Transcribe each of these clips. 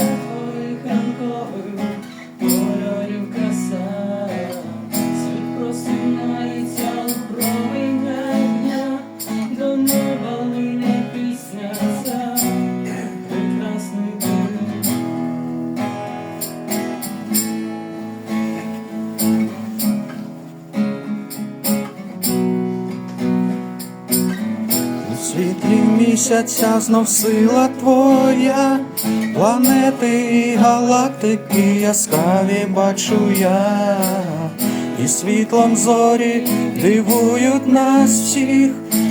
Thank you. Місяця знов сила твоя, планети і галактики яскраві бачу я, і світлом зорі дивують нас всіх,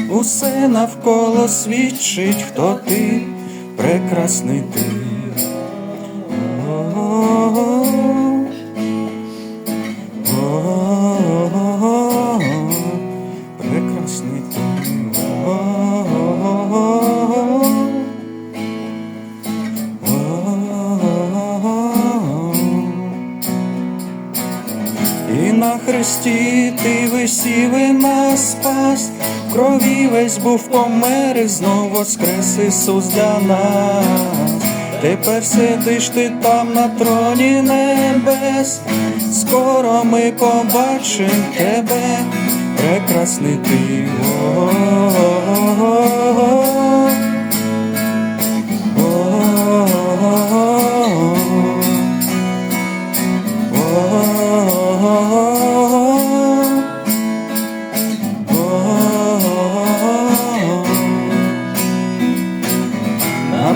усе навколо свідчить, хто ти, прекрасний ти. І на хресті ти висів і нас спас, крові весь був помер і знов воскрес Ісус для нас. Тепер сидиш ти там на троні небес, скоро ми побачимо тебе, прекрасний ти.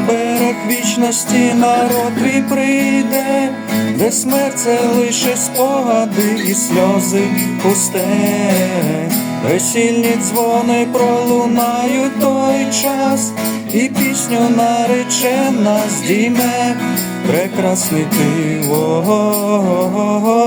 Берег вічності народ твій прийде, де смерть це лише спогади і сльози пусте, весільні дзвони пролунають той час, і пісню наречена здійме, прекрасний ти. О-о-о-о-о.